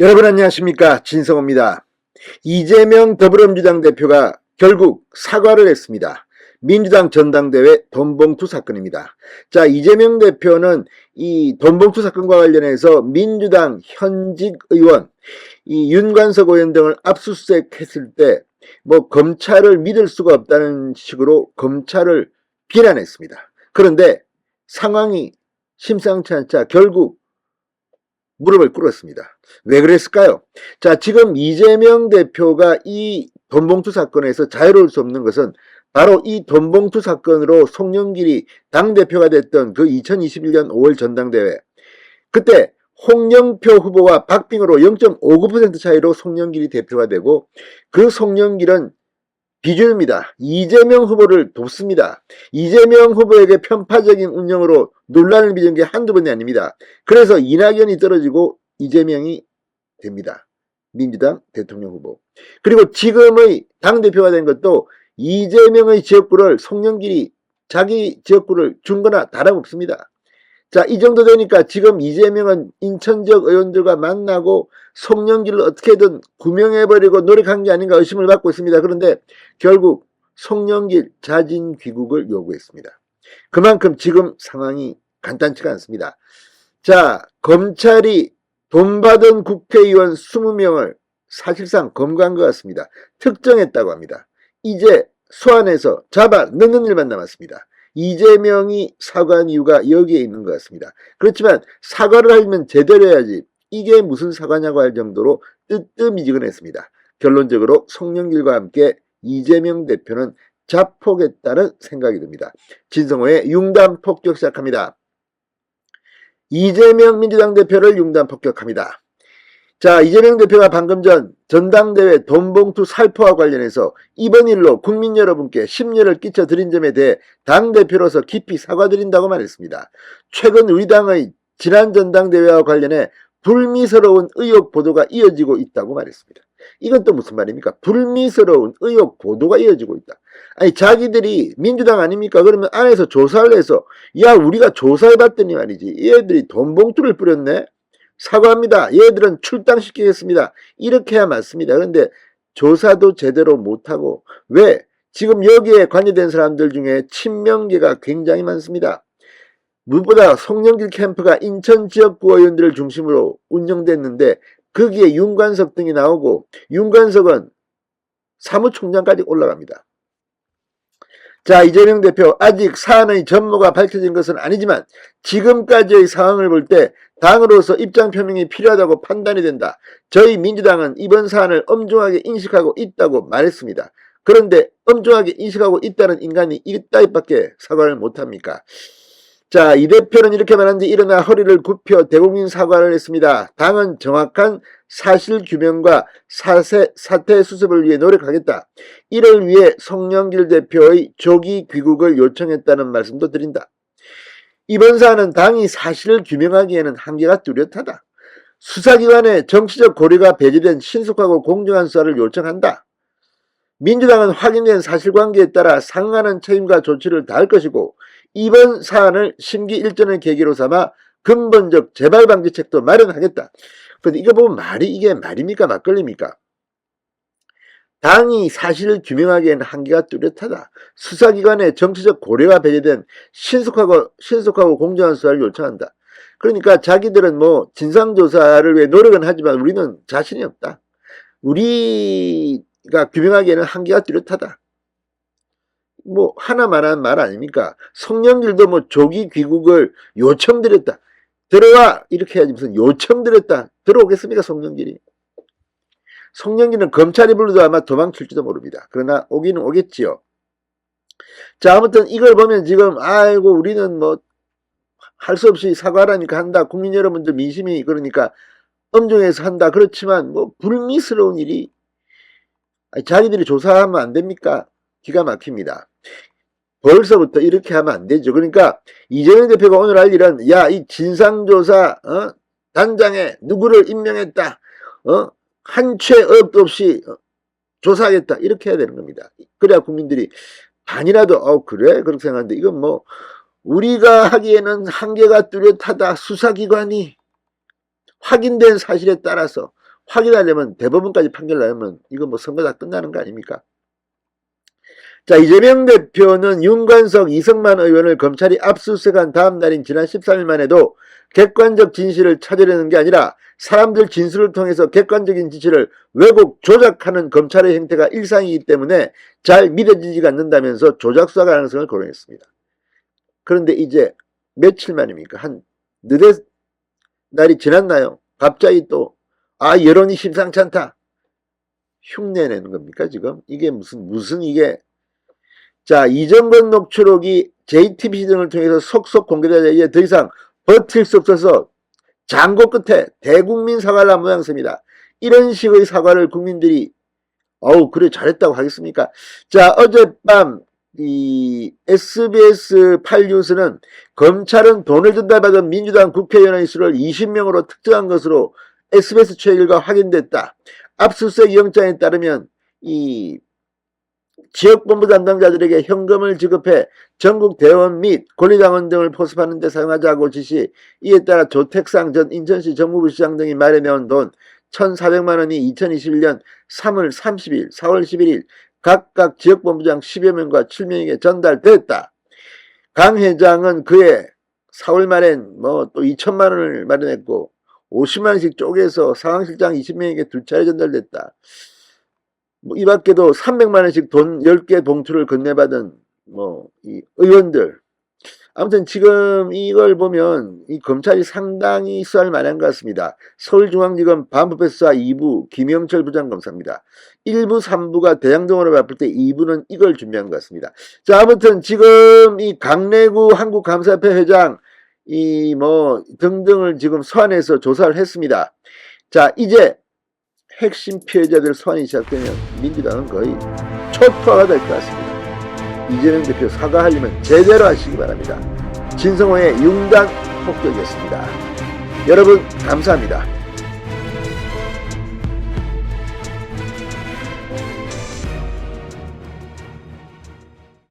여러분 안녕하십니까 진성호입니다. 이재명 더불어민주당 대표가 결국 사과를 했습니다. 민주당 전당대회 돈봉투 사건입니다. 자 이재명 대표는 이 돈봉투 사건과 관련해서 민주당 현직 의원 이 윤관석 의원 등을 압수수색했을 때 뭐 검찰을 믿을 수가 없다는 식으로 검찰을 비난했습니다. 그런데 상황이 심상치 않자 결국 무릎을 꿇었습니다. 왜 그랬을까요? 자, 지금 이재명 대표가 이 돈봉투 사건에서 자유로울 수 없는 것은 바로 이 돈봉투 사건으로 송영길이 당대표가 됐던 그 2021년 5월 전당대회. 그때 홍영표 후보와 박빙으로 0.59% 차이로 송영길이 대표가 되고 그 송영길은 비주입니다. 이재명 후보를 돕습니다. 이재명 후보에게 편파적인 운영으로 논란을 빚은 게 한두 번이 아닙니다. 그래서 이낙연이 떨어지고 이재명이 됩니다. 민주당 대통령 후보. 그리고 지금의 당대표가 된 것도 이재명의 지역구를 송영길이 자기 지역구를 준 거나 다름없습니다. 자, 이 정도 되니까 지금 이재명은 인천 지역 의원들과 만나고 송영길을 어떻게든 구명해버리고 노력한 게 아닌가 의심을 받고 있습니다. 그런데 결국 송영길 자진 귀국을 요구했습니다. 그만큼 지금 상황이 간단치가 않습니다. 자, 검찰이 돈 받은 국회의원 20명을 사실상 검거한 것 같습니다. 특정했다고 합니다. 이제 소환해서 잡아 넣는 일만 남았습니다. 이재명이 사과한 이유가 여기에 있는 것 같습니다. 그렇지만 사과를 하려면 제대로 해야지 이게 무슨 사과냐고 할 정도로 뜨뜻미지근했습니다. 결론적으로 송영길과 함께 이재명 대표는 자폭했다는 생각이 듭니다. 진성호의 융단 폭격 시작합니다. 이재명 민주당 대표를 융단 폭격합니다. 자, 이재명 대표가 방금 전 전당대회 돈봉투 살포와 관련해서 이번 일로 국민 여러분께 심려를 끼쳐 드린 점에 대해 당대표로서 깊이 사과드린다고 말했습니다. 최근 우리 당의 지난 전당대회와 관련해 불미스러운 의혹 보도가 이어지고 있다고 말했습니다. 이건 또 무슨 말입니까? 불미스러운 의혹 보도가 이어지고 있다. 아니 자기들이 민주당 아닙니까? 그러면 안에서 조사를 해서 야 우리가 조사해봤더니 말이지 얘들이 돈봉투를 뿌렸네? 사과합니다. 얘들은 출당시키겠습니다. 이렇게 해야 맞습니다. 그런데 조사도 제대로 못하고 왜? 지금 여기에 관여된 사람들 중에 친명계가 굉장히 많습니다. 무엇보다 송영길 캠프가 인천 지역 구 의원들을 중심으로 운영됐는데 거기에 윤관석 등이 나오고 윤관석은 사무총장까지 올라갑니다. 자 이재명 대표 아직 사안의 전모가 밝혀진 것은 아니지만 지금까지의 상황을 볼 때 당으로서 입장 표명이 필요하다고 판단이 된다. 저희 민주당은 이번 사안을 엄중하게 인식하고 있다고 말했습니다. 그런데 엄중하게 인식하고 있다는 인간이 이따위밖에 사과를 못합니까? 자, 이 대표는 이렇게 말한 지 일어나 허리를 굽혀 대국민 사과를 했습니다. 당은 정확한 사실 규명과 사세, 사태 수습을 위해 노력하겠다. 이를 위해 송영길 대표의 조기 귀국을 요청했다는 말씀도 드린다. 이번 사안은 당이 사실을 규명하기에는 한계가 뚜렷하다. 수사기관의 정치적 고려가 배제된 신속하고 공정한 수사를 요청한다. 민주당은 확인된 사실관계에 따라 상응하는 책임과 조치를 다할 것이고 이번 사안을 심기일전의 계기로 삼아 근본적 재발 방지책도 마련하겠다. 근데 이거 보면 말이 이게 말입니까 막걸리입니까? 당이 사실을 규명하기에는 한계가 뚜렷하다. 수사기관의 정치적 고려가 배제된 신속하고 신속하고 공정한 수사를 요청한다. 그러니까 자기들은 뭐 진상조사를 위해 노력은 하지만 우리는 자신이 없다. 우리가 규명하기에는 한계가 뚜렷하다. 뭐 하나만한 말 아닙니까? 성령길도 뭐 조기 귀국을 요청드렸다. 들어와 이렇게 해야지 무슨 요청드렸다. 들어오겠습니까 성령길이? 성령길은 검찰이 불러도 아마 도망칠지도 모릅니다. 그러나 오기는 오겠지요. 자 아무튼 이걸 보면 지금 아이고 우리는 뭐 할 수 없이 사과라니까 한다. 국민 여러분들 민심이 그러니까 엄중해서 한다. 그렇지만 뭐 불미스러운 일이 자기들이 조사하면 안 됩니까? 기가 막힙니다. 벌써부터 이렇게 하면 안 되죠. 그러니까 이재명 대표가 오늘 할 일은 야 이 진상조사 어? 단장에 누구를 임명했다. 어? 한채 업도 없이 어? 조사하겠다. 이렇게 해야 되는 겁니다. 그래야 국민들이 반이라도 어 그래 그렇게 생각하는데 이건 뭐 우리가 하기에는 한계가 뚜렷하다. 수사기관이 확인된 사실에 따라서 확인하려면 대법원까지 판결 나면 이거 뭐 선거 다 끝나는 거 아닙니까? 자, 이재명 대표는 윤관석, 이성만 의원을 검찰이 압수수색한 다음 날인 지난 13일만 해도 객관적 진실을 찾으려는 게 아니라 사람들 진술을 통해서 객관적인 진실을 왜곡, 조작하는 검찰의 행태가 일상이기 때문에 잘 믿어지지가 않는다면서 조작 수사 가능성을 거론했습니다. 그런데 이제 며칠 만입니까? 한 느댓 날이 지났나요? 갑자기 또, 아, 여론이 심상치 않다. 흉내내는 겁니까, 지금? 이게 무슨, 무슨 이게. 자, 이정건 녹취록이 JTBC 등을 통해서 속속 공개되자 이제 더 이상 버틸 수 없어서 장고 끝에 대국민 사과를 한 모양새입니다. 이런 식의 사과를 국민들이, 어우, 그래, 잘했다고 하겠습니까? 자, 어젯밤, 이 SBS 8뉴스는 검찰은 돈을 전달받은 민주당 국회의원의 수를 20명으로 특정한 것으로 SBS 최일과 확인됐다. 압수수색 영장에 따르면 이 지역본부 담당자들에게 현금을 지급해 전국 대원 및 권리당원 등을 포섭하는 데 사용하자고 지시 이에 따라 조택상 전 인천시 정무부 시장 등이 마련해온 돈 1,400만 원이 2021년 3월 30일, 4월 11일 각각 지역본부장 10여 명과 7명에게 전달됐다. 강 회장은 그해 4월 말엔 뭐 또 2천만 원을 마련했고 50만 원씩 쪼개서 상황실장 20명에게 두 차례 전달됐다. 뭐 이 밖에도 300만 원씩 돈 10개 봉투를 건네받은 뭐 이 의원들 아무튼 지금 이걸 보면 이 검찰이 상당히 수사할 만한 것 같습니다. 서울중앙지검 반부패수사 2부 김영철 부장검사입니다. 1부, 3부가 대장동으로 바쁠 때 2부는 이걸 준비한 것 같습니다. 자, 아무튼 지금 이 강래구 한국감사협회 회장 이 뭐 등등을 지금 소환해서 조사를 했습니다. 자, 이제 핵심 피해자들 소환이 시작되면 민주당은 거의 초토화가 될 것 같습니다. 이재명 대표 사과하려면 제대로 하시기 바랍니다. 진성호의 융단 폭격이었습니다. 여러분 감사합니다.